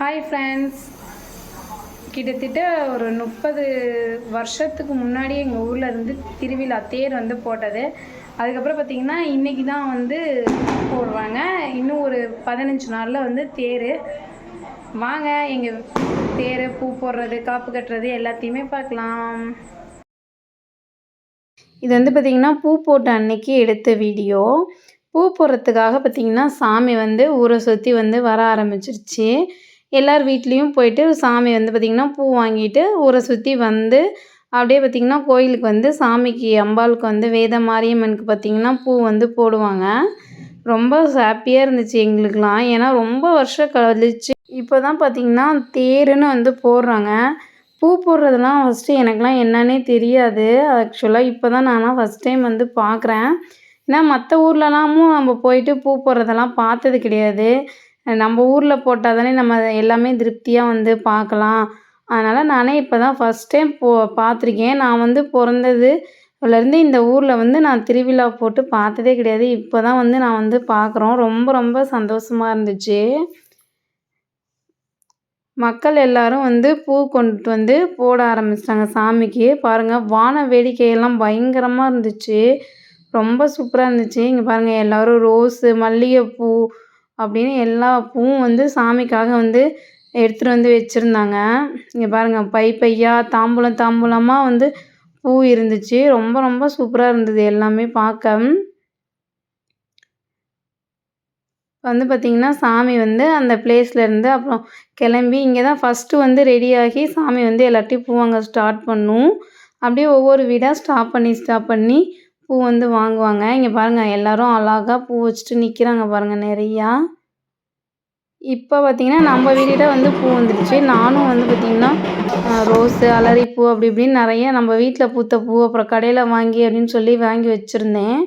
Hi friends கிட்டத்தட்ட ஒரு முப்பது வருஷத்துக்கு முன்னாடி எங்கள் ஊரில் இருந்து திருவிழா தேர் வந்து போட்டது. அதுக்கப்புறம் பார்த்திங்கன்னா இன்றைக்கி தான் வந்து போடுவாங்க இன்னும் ஒரு பதினஞ்சு நாளில் வந்து தேர். வாங்க எங்கள் தேர் பூ போடுறது காப்பு கட்டுறது எல்லாத்தையுமே பார்க்கலாம். இது வந்து பார்த்திங்கன்னா பூ போட்ட அன்னைக்கு எடுத்த வீடியோ. பூ போடுறதுக்காக பார்த்திங்கன்னா சாமி வந்து ஊரை சுற்றி வந்து வர ஆரம்பிச்சிருச்சு. எல்லார் வீட்லேயும் போயிட்டு சாமி வந்து பார்த்திங்கன்னா பூ வாங்கிட்டு ஊரை சுற்றி வந்து அப்படியே பார்த்திங்கன்னா கோயிலுக்கு வந்து சாமிக்கு அம்பாளுக்கு வந்து வேத மாரியம்மனுக்கு பார்த்திங்கன்னா பூ வந்து போடுவாங்க. ரொம்ப ஹாப்பியாக இருந்துச்சு எங்களுக்கெலாம் ஏன்னா ரொம்ப வருஷம் கழிச்சு இப்போ தான் பார்த்திங்கன்னா தேருன்னு வந்து போடுறாங்க. பூ போடுறதுலாம் ஃபஸ்ட்டு எனக்குலாம் என்னன்னே தெரியாது. ஆக்சுவலாக இப்போ தான் நான்லாம் ஃபஸ்ட் டைம் வந்து பார்க்குறேன் ஏன்னா மற்ற ஊர்லலாமும் நம்ம போயிட்டு பூ போடுறதெல்லாம் பார்த்தது கிடையாது. நம்ம ஊரில் போட்டால் தானே நம்ம எல்லாமே திருப்தியாக வந்து பார்க்கலாம் அதனால் நானே இப்போ தான் ஃபஸ்ட் டைம் போ பார்த்துருக்கேன் நான் வந்து பிறந்ததுலேருந்து இந்த ஊரில் வந்து நான் திருவிழா போட்டு பார்த்ததே கிடையாது. இப்போ தான் வந்து நான் வந்து பார்க்குறோம் ரொம்ப ரொம்ப சந்தோஷமாக இருந்துச்சு. மக்கள் எல்லாரும் வந்து பூ கொண்டுட்டு வந்து போட ஆரம்பிச்சிட்டாங்க சாமிக்கு. பாருங்கள் வான வேடிக்கையெல்லாம் பயங்கரமாக இருந்துச்சு. ரொம்ப சூப்பராக இருந்துச்சு. இங்கே பாருங்கள் எல்லோரும் ரோஸு மல்லிகைப்பூ அப்படின்னு எல்லா பூவும் வந்து சாமிக்காக வந்து எடுத்துகிட்டு வந்து வச்சுருந்தாங்க. இங்கே பாருங்கள் பை பையாக தாம்பூலம் தாம்பூலமாக வந்து பூ இருந்துச்சு. ரொம்ப ரொம்ப சூப்பராக இருந்தது எல்லாமே பார்க்க. வந்து பார்த்திங்கன்னா சாமி வந்து அந்த பிளேஸ்லேருந்து அப்புறம் கிளம்பி இங்கே தான் ஃபஸ்ட்டு வந்து ரெடியாகி சாமி வந்து எல்லாத்தையும் பூவாங்க ஸ்டார்ட் பண்ணும். அப்படியே ஒவ்வொரு வீடாக ஸ்டாப் பண்ணி ஸ்டாப் பண்ணி பூ வந்து வாங்குவாங்க. இங்கே பாருங்கள் எல்லோரும் அழகாக பூ வச்சுட்டு நிற்கிறாங்க பாருங்கள் நிறையா. இப்போ பார்த்திங்கன்னா நம்ம வீட்டில் வந்து பூ வந்துடுச்சு நானும் வந்து பார்த்திங்கன்னா ரோஸு அலரிப்பூ அப்படி இப்படின்னு நிறைய நம்ம வீட்டில் பூத்த பூ அப்புறம் கடையில் வாங்கி அப்படின்னு சொல்லி வாங்கி வச்சுருந்தேன்.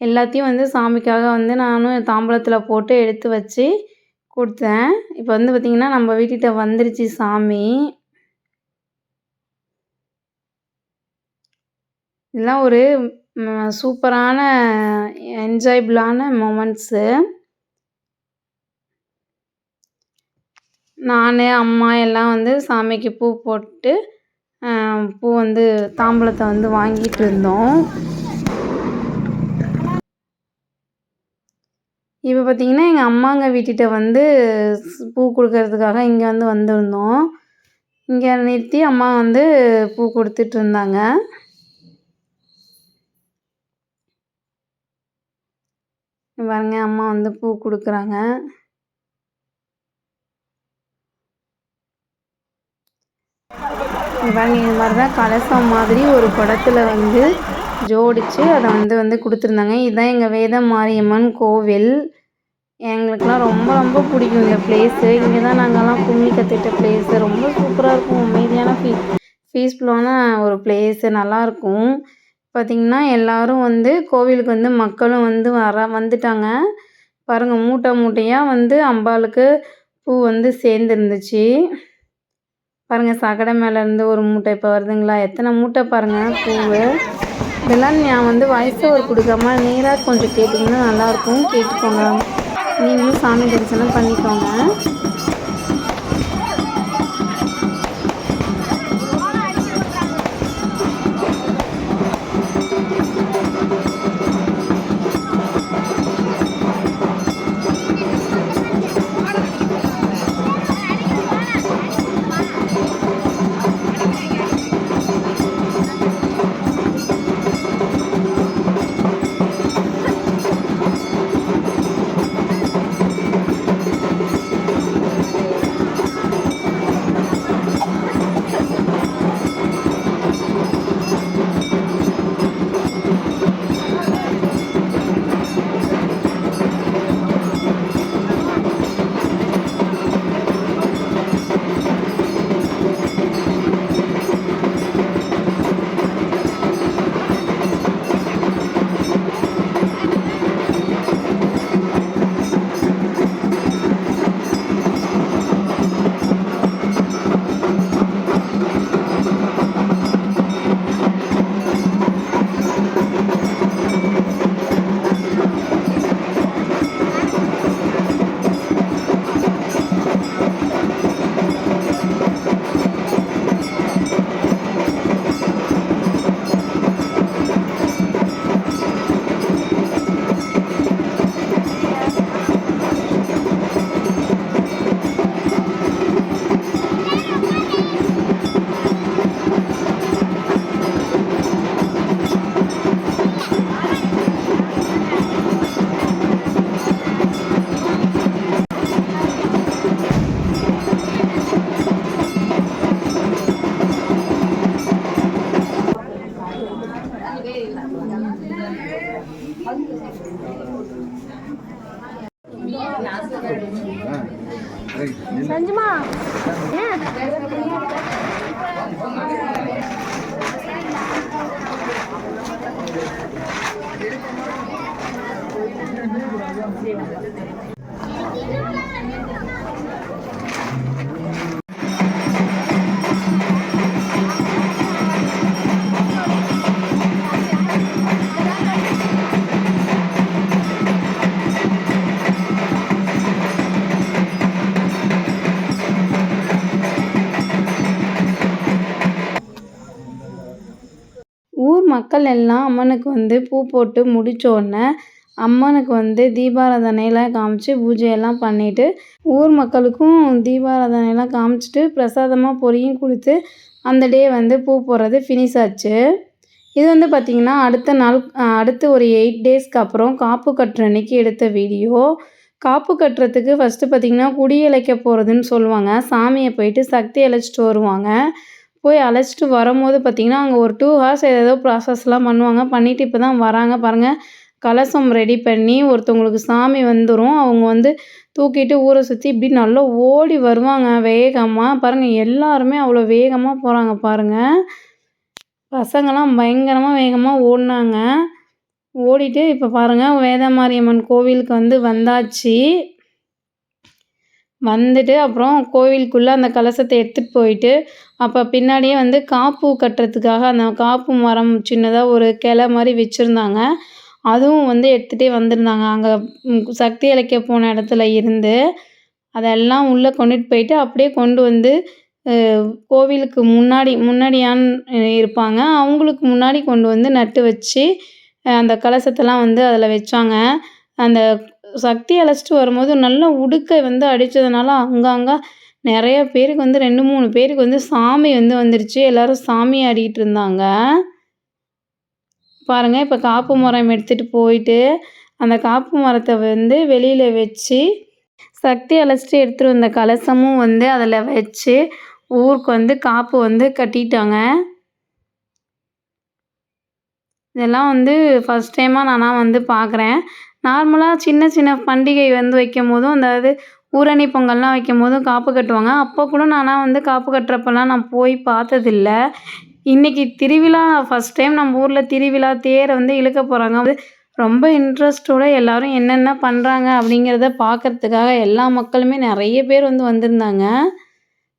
எல்லாத்தையும் வந்து சாமிக்காக வந்து நானும் தாம்பூலத்தில் போட்டு எடுத்து வச்சு கொடுத்தேன். இப்போ வந்து பார்த்திங்கன்னா நம்ம வீட்டிட்ட வந்துருச்சு சாமி. இதெல்லாம் ஒரு சூப்பரான என்ஜாயபிளான மொமெண்ட்ஸு. நான் அம்மா எல்லாம் வந்து சாமிக்கு பூ போட்டு பூ வந்து தாம்பூலத்தை வந்து வாங்கிட்டு இருந்தோம். இப்போ பார்த்திங்கன்னா எங்கள் அம்மாங்க வீட்டுகிட்ட வந்து பூ கொடுக்கறதுக்காக இங்கே வந்து வந்திருந்தோம். இங்கே நிறுத்தி அம்மா வந்து பூ கொடுத்துட்டு இருந்தாங்க. பாருங்க அம்மா வந்து பூ கொடுக்குறாங்க. பாருங்க இது மாதிரி தான் கலசம் மாதிரி ஒரு குடத்துல வந்து ஜோடித்து அதை வந்து வந்து கொடுத்துருந்தாங்க. இதுதான் எங்கள் வேத மாரியம்மன் கோவில். எங்களுக்கெலாம் ரொம்ப ரொம்ப பிடிக்கும் இந்த பிளேஸு இங்கே தான் நாங்கள்லாம் கும்மி கற்றுக்கிட்ட பிளேஸு ரொம்ப சூப்பராக இருக்கும். அமைதியான ஃபீ பீஸ்ஃபுல்லான ஒரு பிளேஸு நல்லாயிருக்கும் பார்த்திங்கன்னா எல்லோரும் வந்து கோவிலுக்கு வந்து மக்களும் வந்து வர வந்துட்டாங்க. பாருங்கள் மூட்டை மூட்டையாக வந்து அம்பாளுக்கு பூ வந்து சேர்ந்துருந்துச்சு. பாருங்கள் சகடை மேலேருந்து ஒரு மூட்டை இப்போ வருதுங்களா? எத்தனை மூட்டை பாருங்கள் பூவு. இதெல்லாம் நான் வந்து வாய்ஸ் ஓவர் கொடுக்காம நேராக கொஞ்சம் கேட்டிங்கன்னா நல்லாயிருக்கும் கேட்டுக்கோங்க. நீங்களும் சாமி தரிசனம் பண்ணிக்கோங்க. சஞ்சுமா. மக்கள் எல்லாம் அம்மனுக்கு வந்து பூ போட்டு முடித்தோடனே அம்மனுக்கு வந்து தீபாராதனையெல்லாம் காமிச்சு பூஜையெல்லாம் பண்ணிவிட்டு ஊர் மக்களுக்கும் தீபாராதனையெல்லாம் காமிச்சிட்டு பிரசாதமாக பொரியும் கொடுத்து அந்த டே வந்து பூ போடுறது ஃபினிஷ் ஆச்சு. இது வந்து பார்த்திங்கன்னா அடுத்த நாள் அடுத்து ஒரு எயிட் டேஸ்க்கு அப்புறம் காப்பு கட்டுற அன்னைக்கு எடுத்த வீடியோ காப்பு கட்டுறதுக்கு ஃபஸ்ட்டு பார்த்திங்கன்னா குடி இழைக்க போகிறதுன்னு சொல்லுவாங்க. சாமியை போயிட்டு சக்தி அழைச்சிட்டு வருவாங்க. போய் அழைச்சிட்டு வரும்போது பார்த்திங்கன்னா அங்கே ஒரு டூ ஹவர்ஸ் ஏதோ ப்ராசஸ்லாம் பண்ணுவாங்க. பண்ணிவிட்டு இப்போ தான் வராங்க. பாருங்கள் கலசம் ரெடி பண்ணி ஒருத்தவங்களுக்கு சாமி வந்துடும் அவங்க வந்து தூக்கிட்டு ஊரை சுற்றி இப்படி நல்லா ஓடி வருவாங்க. வேகமாக பாருங்கள் எல்லாருமே அவ்வளோ வேகமாக போகிறாங்க பாருங்கள் பசங்களாம் பயங்கரமாக வேகமாக ஓடினாங்க. ஓடிட்டு இப்போ பாருங்கள் வேதமாரியம்மன் கோவிலுக்கு வந்து வந்தாச்சு. வந்துட்டு அப்புறம் கோவிலுக்குள்ளே அந்த கலசத்தை எடுத்துகிட்டு போயிட்டு அப்போ பின்னாடியே வந்து காப்பு கட்டுறதுக்காக அந்த காப்பு மரம் சின்னதாக ஒரு கிளை மாதிரி வச்சுருந்தாங்க. அதுவும் வந்து எடுத்துகிட்டே வந்திருந்தாங்க. அங்கே சக்தி இழைக்க போன இடத்துல இருந்து அதெல்லாம் உள்ளே கொண்டுட்டு போயிட்டு அப்படியே கொண்டு வந்து கோவிலுக்கு முன்னாடி முன்னாடியான் இருப்பாங்க. அவங்களுக்கு முன்னாடி கொண்டு வந்து நட்டு வச்சு அந்த கலசத்தெல்லாம் வந்து அதில் வச்சாங்க. அந்த சக்தி அழைச்சிட்டு வரும்போது நல்லா உடுக்கை வந்து அடித்ததுனால அங்கங்கே நிறைய பேருக்கு வந்து ரெண்டு மூணு பேருக்கு வந்து சாமி வந்து வந்துருச்சு. எல்லோரும் சாமி ஆடிக்கிட்டு இருந்தாங்க. பாருங்கள் இப்போ காப்பு மரம் எடுத்துகிட்டு போயிட்டு அந்த காப்பு மரத்தை வந்து வெளியில் வச்சு சக்தி அழைச்சிட்டு எடுத்துகிட்டு வந்த கலசமும் வந்து அதில் வச்சு ஊருக்கு வந்து காப்பு வந்து கட்டிட்டாங்க. இதெல்லாம் வந்து ஃபஸ்ட் டைமாக நானாக வந்து பார்க்குறேன் நார்மலாக சின்ன சின்ன பண்டிகை வந்து வைக்கும் போதும் அதாவது ஊரணி பொங்கல்லாம் வைக்கும் போதும் காப்பு கட்டுவாங்க. அப்போ கூட நானாக வந்து காப்பு கட்டுறப்பெல்லாம் நான் போய் பார்த்ததில்ல. இன்றைக்கி திருவிழா ஃபஸ்ட் டைம் நம்ம ஊரில் திருவிழா தேரை வந்து இழுக்க போகிறாங்க வந்து ரொம்ப இன்ட்ரெஸ்ட்டோடு எல்லோரும் என்னென்ன பண்ணுறாங்க அப்படிங்கிறத பார்க்குறதுக்காக எல்லா மக்களுமே நிறைய பேர் வந்து வந்திருந்தாங்க.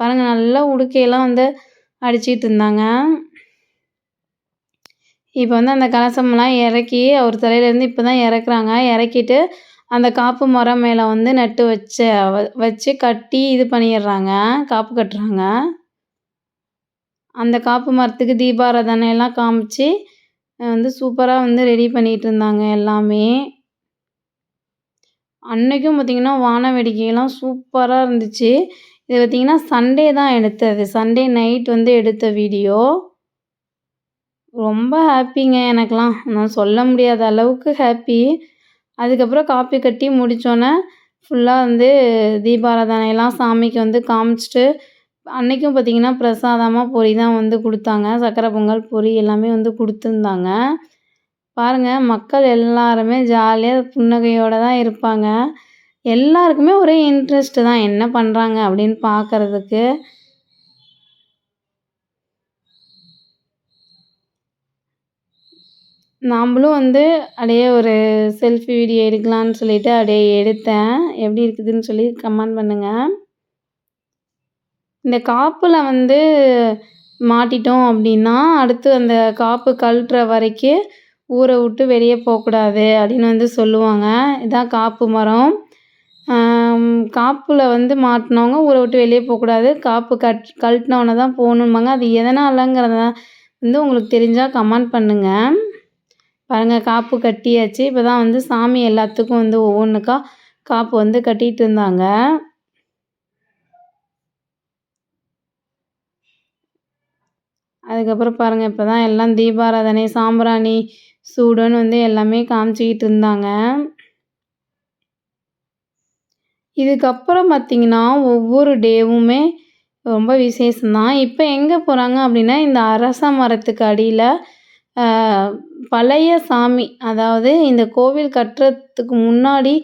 பாருங்கள் நல்லா உடுக்கையெல்லாம் வந்து அடிச்சிட்டு இருந்தாங்க. இப்போ வந்து அந்த கலசம்லாம் இறக்கி அவர் தலையிலேருந்து இப்போ தான் இறக்குறாங்க. இறக்கிட்டு அந்த காப்பு மரம் மேலே வந்து நட்டு வச்ச வ வச்சு கட்டி இது பண்ணிடுறாங்க காப்பு கட்டுறாங்க. அந்த காப்பு மரத்துக்கு தீபாராதனை எல்லாம் காமிச்சு வந்து சூப்பராக வந்து ரெடி பண்ணிகிட்டு இருந்தாங்க எல்லாமே. அன்றைக்கும் பார்த்திங்கன்னா வான வேடிக்கையெல்லாம் சூப்பராக இருந்துச்சு. இது பார்த்திங்கன்னா சண்டே தான் எடுத்தது. சண்டே நைட் வந்து எடுத்த வீடியோ ரொம்ப ஹாப்பிங்க எனக்கெலாம் நான் சொல்ல முடியாத அளவுக்கு ஹாப்பி அதுக்கப்புறம் காப்பி கட்டி முடித்தோன்னே ஃபுல்லாக வந்து தீபாராதனையெல்லாம் சாமிக்கு வந்து காமிச்சிட்டு அன்றைக்கும் பார்த்திங்கன்னா பிரசாதமாக பொரி தான் வந்து கொடுத்தாங்க. சக்கரை பொங்கல் பொரி எல்லாமே வந்து கொடுத்துருந்தாங்க. பாருங்கள் மக்கள் எல்லாருமே ஜாலியாக புன்னகையோடு தான் இருப்பாங்க. எல்லாருக்குமே ஒரே இன்ட்ரெஸ்ட்டு தான். என்ன பண்ணுறாங்க அப்படின்னு பார்க்குறதுக்கு நாம்பளும் வந்து அப்படியே ஒரு செல்ஃபி வீடியோ எடுக்கலான்னு சொல்லிட்டு அப்படியே எடுத்தேன். எப்படி இருக்குதுன்னு சொல்லி கமெண்ட் பண்ணுங்கள் இந்த காப்பில் வந்து மாட்டிட்டோம் அப்படின்னா அடுத்து அந்த காப்பு கழட்டுற வரைக்கும் ஊரை விட்டு வெளியே போகக்கூடாது அப்படின்னு வந்து சொல்லுவாங்க. இதான் காப்பு மரம். காப்பில் வந்து மாட்டினவங்க ஊரை விட்டு வெளியே போகக்கூடாது. காப்பு கட் கழட்டினவொன்னே தான் போகணும்பாங்க. அது எதனாலங்கிறத வந்து உங்களுக்கு தெரிஞ்சால் கமெண்ட் பண்ணுங்கள் பாருங்கள் காப்பு கட்டியாச்சு. இப்போ தான் வந்து சாமி எல்லாத்துக்கும் வந்து ஒவ்வொன்றுக்கா காப்பு வந்து கட்டிகிட்டு இருந்தாங்க. அதுக்கப்புறம் பாருங்கள் இப்போ தான் எல்லாம் தீபாராதனை சாம்பிராணி சூடுன்னு வந்து எல்லாமே காமிச்சிக்கிட்டு இருந்தாங்க. இதுக்கப்புறம் பார்த்திங்கன்னா ஒவ்வொரு டேவுமே ரொம்ப விசேஷம்தான். இப்போ எங்கே போகிறாங்க அப்படின்னா இந்த அரச மரத்துக்கு அடியில் பழைய சாமி அதாவது இந்த கோவில் கட்டுறதுக்கு முன்னாடி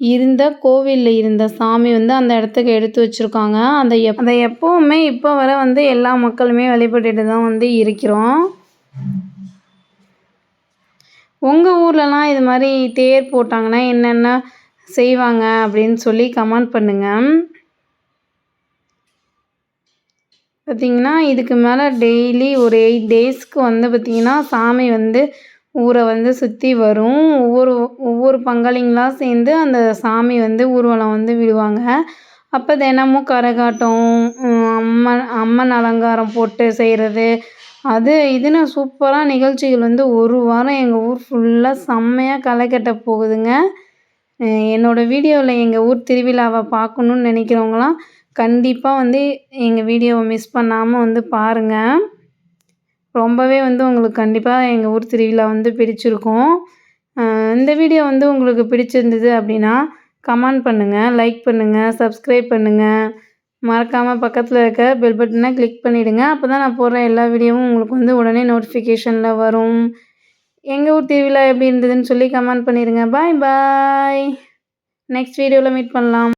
இருந்த கோவிலில் இருந்த சாமி வந்து அந்த இடத்துக்கு எடுத்து வச்சுருக்காங்க. அந்த எப் அதை எப்போவுமே இப்போ வர வந்து எல்லா மக்களுமே வழிபட்டுட்டு தான் வந்து இருக்கிறோம். உங்கள் ஊர்லலாம் இது மாதிரி தேர் போட்டாங்கன்னா என்னென்ன செய்வாங்க அப்படின்னு சொல்லி கமெண்ட் பண்ணுங்கள் பார்த்திங்கன்னா இதுக்கு மேலே டெய்லி ஒரு எயிட் டேஸ்க்கு வந்து பார்த்திங்கன்னா சாமி வந்து ஊரை வந்து சுற்றி வரும். ஒவ்வொரு ஒவ்வொரு பங்காளிங்களாக சேர்ந்து அந்த சாமி வந்து ஊர்வலம் வந்து விடுவாங்க. அப்போ தினமும் கரகாட்டம் அம்மன் அம்மன் அலங்காரம் போட்டு செய்கிறது அது இதுன்னு சூப்பராக நிகழ்ச்சிகள் வந்து ஒரு வாரம் எங்கள் ஊர் ஃபுல்லாக செம்மையாக களை கட்ட போகுதுங்க. என்னோடய வீடியோவில் எங்கள் ஊர் திருவிழாவை பார்க்கணுன்னு நினைக்கிறவங்களாம் கண்டிப்பாக வந்து எங்கள் வீடியோவை மிஸ் பண்ணாமல் வந்து பாருங்கள் ரொம்பவே வந்து உங்களுக்கு கண்டிப்பாக எங்கள் ஊர் திருவிழா வந்து பிடிச்சிருக்கும். இந்த வீடியோ வந்து உங்களுக்கு பிடிச்சிருந்தது அப்படின்னா கமெண்ட் பண்ணுங்கள் லைக் பண்ணுங்கள் சப்ஸ்கிரைப் பண்ணுங்கள் மறக்காமல் பக்கத்தில் இருக்க பெல் பட்டனை கிளிக் பண்ணிவிடுங்க அப்போ தான் நான் போடுற எல்லா வீடியோவும் உங்களுக்கு வந்து உடனே நோட்டிஃபிகேஷனில் வரும். எங்கள் ஊர் திருவிழா எப்படி இருந்ததுன்னு சொல்லி கமெண்ட் பண்ணிடுங்க. பாய் பாய் நெக்ஸ்ட் வீடியோவில் மீட் பண்ணலாம்.